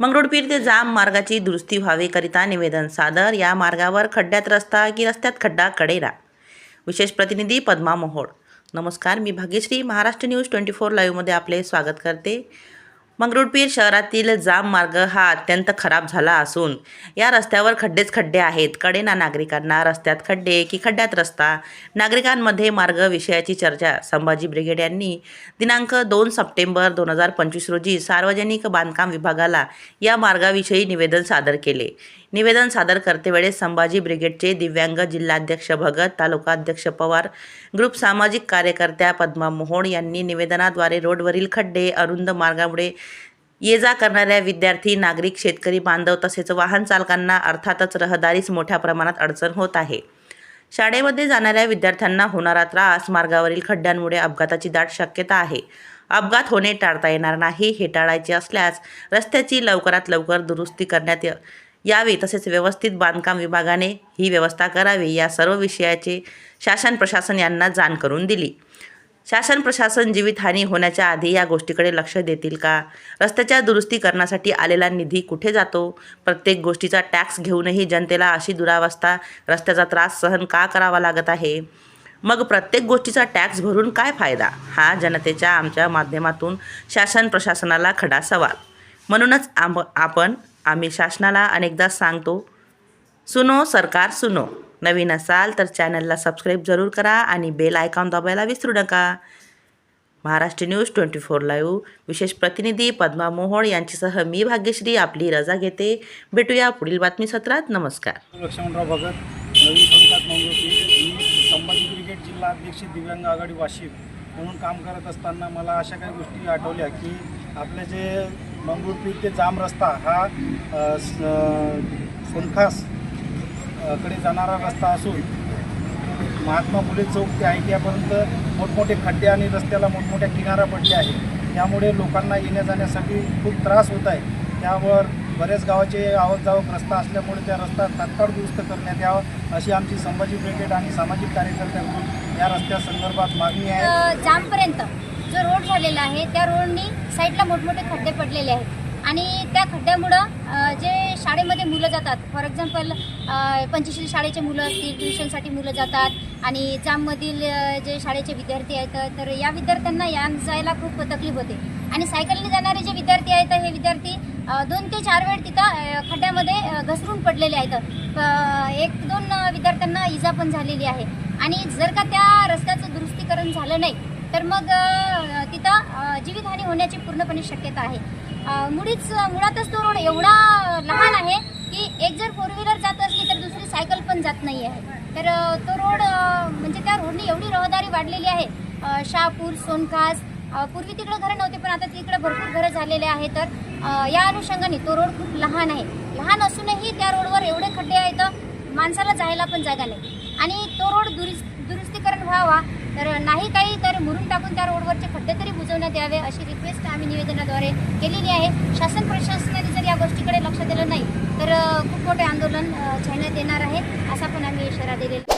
मंगरुळपीर ते जाम मार्गाची दुरुस्ती व्हावीकरिता निवेदन सादर. या मार्गावर खड्ड्यात रस्ता की रस्त्यात खड्डा कडेरा. विशेष प्रतिनिधी पद्मा मोहोळ. नमस्कार मी Bhagyashree. Maharashtra news twenty four लाईव्हमध्ये आपले स्वागत करते. मंगरुळपीर शहरातील जाम मार्ग हा अत्यंत खराब झाला असून या रस्त्यावर खड्डेच खड्डे आहेत. कडेना नागरिकांना रस्त्यात खड्डे की खड्ड्यात रस्ता. नागरिकांमध्ये मार्ग विषयाची चर्चा. संभाजी ब्रिगेड यांनी दिनांक दोन सप्टेंबर दोन हजार पंचवीस रोजी सार्वजनिक बांधकाम विभागाला या मार्गाविषयी निवेदन सादर केले. निवेदन सादर करतेवेळेस संभाजी ब्रिगेडचे दिव्यांग जिल्हाध्यक्ष भगत तालुकाध्यक्ष पवार ग्रुप सामाजिक कार्यकर्त्या पद्मा मोहोळ यांनी निवेदनाद्वारे रोडवरील खड्डे अरुंद मार्गामुळे ये जा करणाऱ्या विद्यार्थी नागरिक शेतकरी बांधव तसेच वाहन चालकांना अर्थातच रहदारीस मोठ्या प्रमाणात अडचण होत आहे. शाळेमध्ये जाणाऱ्या विद्यार्थ्यांना होणारा त्रास मार्गावरील खड्ड्यांमुळे अपघाताची दाट शक्यता आहे. अपघात होणे टाळता येणार नाही हे टाळायचे असल्यास रस्त्याची लवकरात लवकर दुरुस्ती करण्यात य- यावी तसेच व्यवस्थित बांधकाम विभागाने ही व्यवस्था करावी या सर्व विषयाचे शासन प्रशासन यांना जाण करून दिली. शासन प्रशासन जीवितहानी होण्याच्या आधी या गोष्टीकडे लक्ष देतील का? रस्त्याच्या दुरुस्ती करण्यासाठी आलेला निधी कुठे जातो? प्रत्येक गोष्टीचा टॅक्स घेऊनही जनतेला अशी दुरावस्था रस्त्याचा त्रास सहन का करावा लागत आहे? मग प्रत्येक गोष्टीचा टॅक्स भरून काय फायदा? हा जनतेच्या आमच्या माध्यमातून शासन प्रशासनाला खडा सवाल. म्हणूनच आम आपण आम्ही शासनाला अनेकदा सांगतो सुनो सरकार सुनो. नवीन असाल तर चॅनलला सबस्क्राईब जरूर करा आणि बेल आयकॉन दाबायला विसरू नका. Maharashtra news twenty four live. विशेष प्रतिनिधी पद्मा मोहोळ यांच्यासह मी भाग्यश्री आपली रजा घेते. भेटूया पुढील बातमी सत्रात नमस्कार. लक्ष्मणराव भगत नवीन पंचायत मी संभाजी जिल्हा अध्यक्ष दिव्यांग आघाडी वाशिम म्हणून काम करत असताना मला अशा काही गोष्टी आठवल्या की आपले जे मंगळूरपीर ते जाम रस्ता हा सोनखासकडे जाणारा रस्ता असून महात्मा फुले चौक ते आय मोठमोठे खड्डे आणि रस्त्याला मोठमोठ्या किनारा पडल्या आहेत. त्यामुळे लोकांना येण्या जाण्यासाठी खूप त्रास होत आहे. त्यावर बऱ्याच गावाचे आवक जावक रस्ता असल्यामुळे त्या रस्ता तात्काळ दुरुस्त करण्यात यावा अशी आमची संभाजी ब्रिगेड आणि सामाजिक कार्यकर्त्यांकडून या रस्त्यासंदर्भात मागणी आहे. जामपर्यंत. जो रोड झालेला आहे त्या रोडनी साईडला मोठमोठे खड्डे पडलेले आहेत. आणि त्या खड्ड्यामुळं जे शाळेमध्ये मुलं जातात फॉर एक्झाम्पल पंचशील शाळेचे मुलं असतील ट्युशनसाठी मुलं जातात आणि जाममधील जे शाळेचे विद्यार्थी आहेत तर या विद्यार्थ्यांना या जायला खूप तकलीफ होते. आणि सायकलने जाणारे जे विद्यार्थी आहेत हे विद्यार्थी दोन ते चार वेळ तिथं खड्ड्यामध्ये घसरून पडलेले आहेत. एक दोन विद्यार्थ्यांना इजा पण झालेली आहे. आणि जर का त्या रस्त्याचं दुरुस्तीकरण झालं नाही तर मग तिथं जीवितहानी होण्याची पूर्णपणे शक्यता आहे. मुळीच मुळातच तो रोड एवढा लहान आहे की एक जर फोर व्हीलर जात असली तर दुसरी सायकल पण जात नाही आहे तर तो रोड म्हणजे त्या रोडने एवढी रहदारी वाढलेली आहे. शहापूर सोनखास पूर्वी तिकडे घरं नव्हते पण आता तिकडे भरपूर घरं झालेले आहे तर या अनुषंगाने तो रोड खूप लहान आहे. लहान असूनही त्या रोडवर एवढे खड्डे आहेत माणसाला जायला पण जागा नाही. आणि तो रोड दुरुस्त दुरुस्तीकरण व्हावा तर नाही काही तर मुरून टाकून त्या रोडवरचे खड्डे तरी बुजवण्यात यावे अशी रिक्वेस्ट आम्ही निवेदनाद्वारे केलेली आहे. शासन प्रशासनाने जर या गोष्टीकडे लक्ष दिलं नाही तर खूप मोठे आंदोलन छेडण्यात येणार आहे असा पण आम्ही इशारा दिलेला